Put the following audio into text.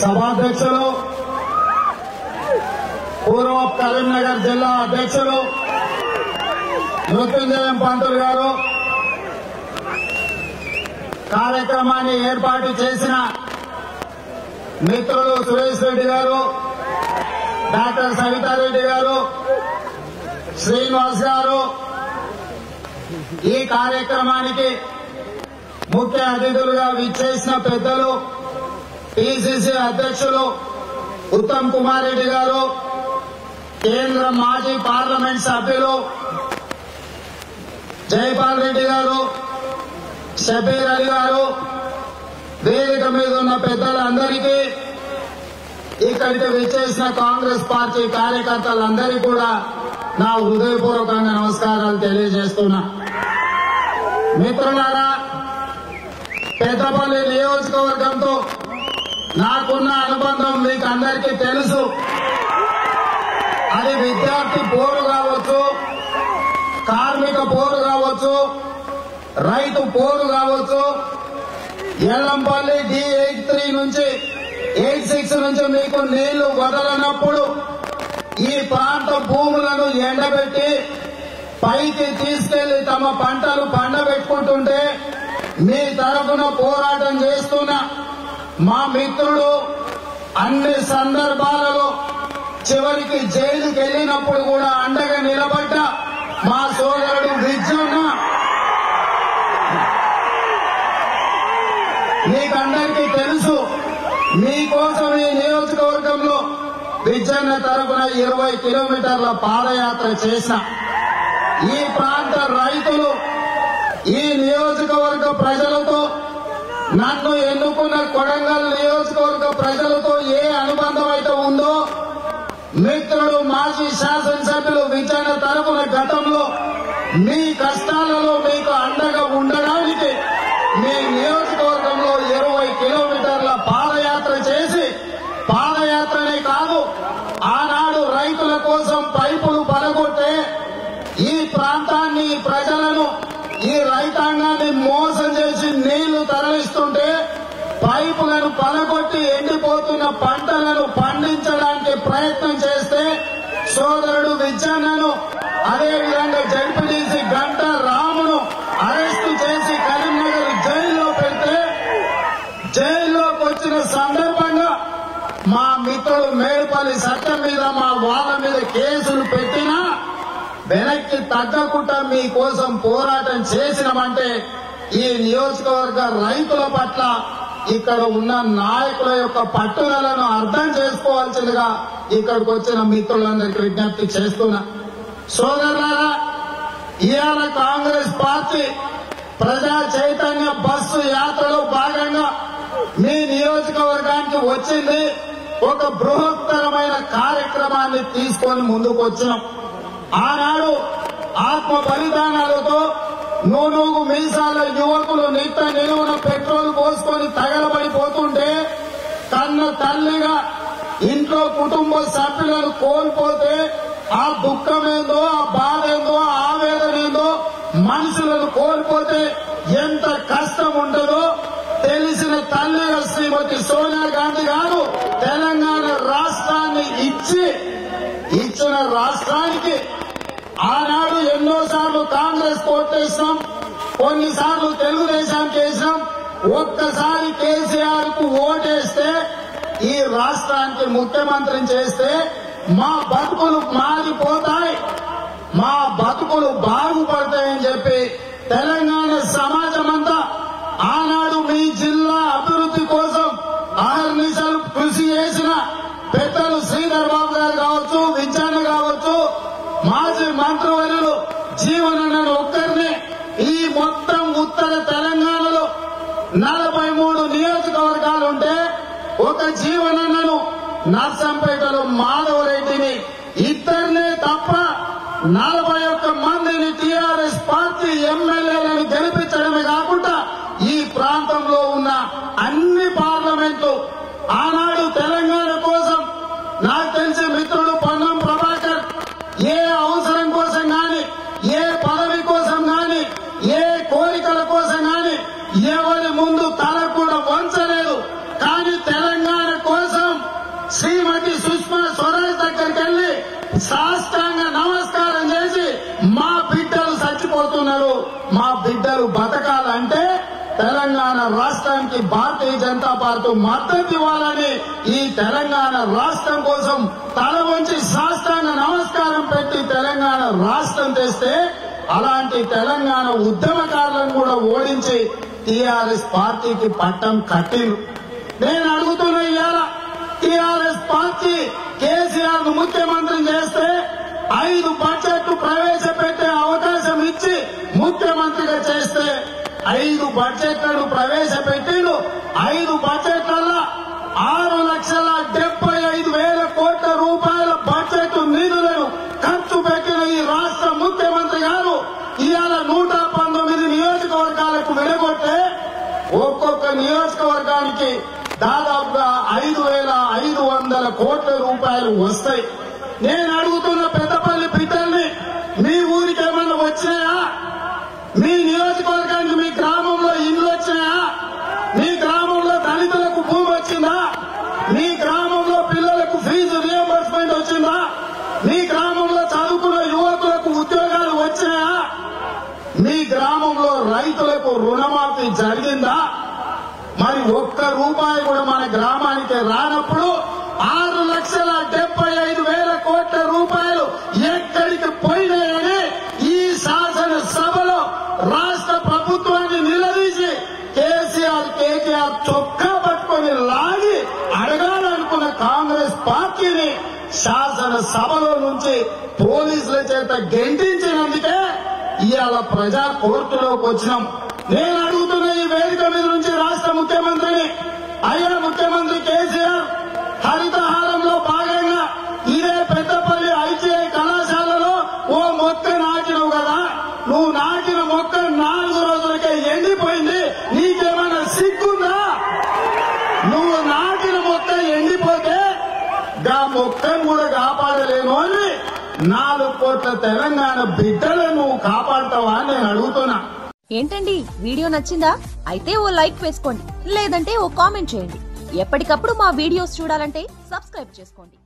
సభాధ్యక్షులు పూర్వ కరీంనగర్ జిల్లా అధ్యక్షులు మృత్యుంజయం పంతులు గారు కార్యక్రమాన్ని ఏర్పాటు చేసిన మిత్రులు సురేష్ రెడ్డి గారు డాక్టర్ సవితారెడ్డి గారు శ్రీనివాస్ గారు ఈ కార్యక్రమానికి ముఖ్య అతిథులుగా విచ్చేసిన పెద్దలు పిసిసి అధ్యక్షులు ఉత్తమ్ కుమార్ రెడ్డి గారు కేంద్ర మాజీ పార్లమెంట్ సభ్యులు జైపాల్ రెడ్డి గారు షబీర్ అలీ గారు వేదిక మీద ఉన్న పెద్దలందరికీ ఇక్కడికి విచ్చేసిన కాంగ్రెస్ పార్టీ కార్యకర్తలందరికీ కూడా నా హృదయపూర్వకంగా నమస్కారాలు తెలియజేస్తున్నా. మిత్రులారా పెద్దపల్లి నియోజకవర్గంతో నాకున్న అనుబంధం మీకు అందరికీ తెలుసు. అది విద్యార్థి పోరు కావచ్చు కార్మిక పోరు కావచ్చు రైతు పోరు కావచ్చు. ఎల్లంపల్లి డి ఎయిట్ త్రీ నుంచి ఎయిట్ సిక్స్ నుంచి మీకు నీళ్ళు వదలనప్పుడు ఈ ప్రాంత భూములను ఎండబెట్టి పైకి తీసుకెళ్ళి తమ పంటలు పండబెట్టుకుంటుంటే మీ తరఫున పోరాటం చేస్తున్న మా మిత్రుడు అన్ని సందర్భాలలో చివరికి జైలుకి వెళ్ళినప్పుడు కూడా అండగా నిలబడ్డ మా సోదరుడు విజ్జన్న మీకందరికీ తెలుసు మీకోసం ఈ నియోజకవర్గంలో విజయన తరపున ఇరవై కిలోమీటర్ల పాదయాత్ర చేసిన ఈ ప్రాంత రైతులు ఈ నియోజకవర్గ ప్రజలతో నన్ను ఎన్నుకున్న కొడంగల్ నియోజకవర్గ ప్రజలతో ఏ అనుబంధం అయితే ఉందో మిత్రుడు మాజీ శాసనసభ్యులు విజయన తరపున గతంలో మీ కష్టాలలో మీకు అండగా ఉండడానికి మీ నియోజకవర్గంలో ఇరవై కిలోమీటర్ల పాదయాత్ర చేసి పాదయాత్రనే కాదు ఆనాడు రైతుల కోసం పైపులు పడగొట్టే ఈ ప్రాంతాన్ని ఈ ప్రజలను ఈ రైతాంగాన్ని మోసం చేసి నీళ్ళు తరలిస్తుంటే పైపులను పలగొట్టి ఎండిపోతున్న పంటలను పండించడానికి ప్రయత్నం చేస్తే సోదరుడు విజ్జన్నను అదేవిధంగా జడ్పీటీసీ గంట రామును అరెస్టు చేసి కరీంనగర్ జైల్లో పెడితే జైల్లోకి వచ్చిన సందర్భంగా మా మిత్రుడు మేడిపల్లి సత్యం మీద మా వాళ్ళ మీద కేసులు పెట్టినా వెనక్కి తగ్గకుండా మీకోసం పోరాటం చేసినామంటే ఈ నియోజకవర్గ రైతుల పట్ల ఇక్కడ ఉన్న నాయకుల యొక్క పట్టుదలను అర్థం చేసుకోవాల్సిందిగా ఇక్కడికి వచ్చిన మిత్రులందరికి విజ్ఞప్తి చేస్తున్నా. సోదరులారా ఇవాళ కాంగ్రెస్ పార్టీ ప్రజా చైతన్య బస్సు యాత్రలో భాగంగా మీ నియోజకవర్గానికి వచ్చింది. ఒక బృహత్తరమైన కార్యక్రమాన్ని తీసుకొని ముందుకు వచ్చినాం ఆనాడు ఆత్మ బలిదానాలతో నూనూగు మీసాల యువకులు నిత్య నిలువున పెట్రోల్ పోసుకొని తగలబడిపోతుంటే తన తల్లిగా ఇంట్లో కుటుంబ సభ్యులను కోల్పోతే ఆ దుఃఖమేందో ఆ బాధ ఏందో ఆ ఆవేదన ఏందో మనుషులను కోల్పోతే ఎంత కష్టం ఉంటుందో తెలిసిన తల్లిగా శ్రీమతి సోనియా గాంధీ గారు తెలంగాణ రాష్ట్రాన్ని ఇచ్చి ఇచ్చిన రాష్ట్రానికి ఆనాడు ఎన్నోసార్లు కాంగ్రెస్ కోటేసినాం కొన్నిసార్లు తెలుగుదేశం వేసినాం ఒక్కసారి కేసీఆర్కు ఓటేస్తే ఈ రాష్ట్రానికి ముఖ్యమంత్రిని చేస్తే మా బతుకులు మారిపోతాయి మా బతుకులు బాగుపడతాయని చెప్పి తెలంగాణ సమాజం అంతా ఆనాడు మీ జిల్లా అభివృద్ధి కోసం అహర్నిశలు కృషి చేసిన పెద్దలు శ్రీధర్ బాబు గారు కావచ్చు విజ్ఞాన కావచ్చు మాజీ మంత్రివర్యులు జీవనన్న ఒక్కరిని ఈ మొత్తం ఉత్తర తెలంగాణలో నలభై మూడు నియోజకవర్గాలుంటే ఒక జీవనన్నను నర్సం మాధవరెడ్డిని ఇద్దరినే తప్ప నలభై ఒక్క మందిని టీఆర్ఎస్ పార్టీ ఎమ్మెల్యేలను గెలిపించడమే కాకుండా ఈ ప్రాంతంలో ఉన్న అన్ని పార్లమెంట్లు ఆనాడు తెలంగాణ కోసం నాకు తెలిసి మిత్రుడు పన్న సాష్టాంగ నమస్కారం చేసి మా బిడ్డలు చచ్చిపోతున్నారు మా బిడ్డలు బతకాలంటే తెలంగాణ రాష్ట్రానికి భారతీయ జనతా పార్టీ మద్దతు ఇవ్వాలని ఈ తెలంగాణ రాష్ట్రం కోసం తల వంచి శాస్త్రాంగ నమస్కారం పెట్టి తెలంగాణ రాష్ట్రం తెస్తే అలాంటి తెలంగాణ ఉద్యమకారులను కూడా ఓడించి టీఆర్ఎస్ పార్టీకి పట్టం కట్టిండు నేను అడుగుతున్న ఇవాళ టీఆర్ఎస్ పార్టీ కేసీఆర్ను ముఖ్యమంత్రి చేస్తే ఐదు బడ్జెట్లు ప్రవేశం ముఖ్యమంత్రిగా చేస్తే ఐదు బడ్జెట్లను ప్రవేశపెట్టిండు. ఐదు బడ్జెట్లలో ఆరు లక్షల డెబ్బై ఐదు వేల కోట్ల రూపాయల బడ్జెట్ నిధులను ఖర్చు పెట్టిన ఈ రాష్ట్ర ముఖ్యమంత్రి గారు ఇవాళ నూట పంతొమ్మిది నియోజకవర్గాలకు విడగొట్టే ఒక్కొక్క నియోజకవర్గానికి దాదాపుగా ఐదు వేల ఐదు వందల కోట్ల రూపాయలు వస్తాయి. నేను అడుగుతున్న పెద్దపల్లి బిడ్డల్ని మీ ఊరికి ఏమన్నా వచ్చినాయా మీ నియోజకవర్గానికి మీ గ్రామంలో ఇల్లు వచ్చినాయా మీ గ్రామంలో దళితులకు భూమి వచ్చిందా మీ గ్రామంలో పిల్లలకు ఫీజు రియంబర్స్మెంట్ వచ్చిందా మీ గ్రామంలో చదువుకున్న యువకులకు ఉద్యోగాలు వచ్చినాయా మీ గ్రామంలో రైతులకు రుణమాఫీ జరిగిందా? మరి ఒక్క రూపాయి కూడా మన గ్రామానికి రానప్పుడు ఆరు లక్షల డెబ్బై ఐదు వేల కోట్ల రూపాయలు ఎక్కడికి పోయినాయని ఈ శాసన సభలో రాష్ట్ర ప్రభుత్వాన్ని నిలదీసి కేసీఆర్ కేటీఆర్ చొక్కా పట్టుకొని లాగి అడగాలనుకున్న కాంగ్రెస్ పార్టీని శాసన సభలో నుంచి పోలీసుల చేత గెంటించి ఇవాళ ప్రజా కోర్టులోకి వచ్చినాం. నేను అడుగుతున్న ఈ వేదిక మీద నుంచి రాష్ట్ర ముఖ్యమంత్రిని అయ్యా ముఖ్యమంత్రి కేసీఆర్ హరితహారంలో నాలుగు కోట్ల తెలంగాణ బిడ్డలను కాపాడతావా నేను అడుగుతున్నా. ఏంటండి? వీడియో నచ్చిందా? అయితే ఓ లైక్ వేసుకోండి. లేదంటే ఓ కామెంట్ చేయండి. ఎప్పటికప్పుడు మా వీడియోస్ చూడాలంటే సబ్స్క్రైబ్ చేసుకోండి.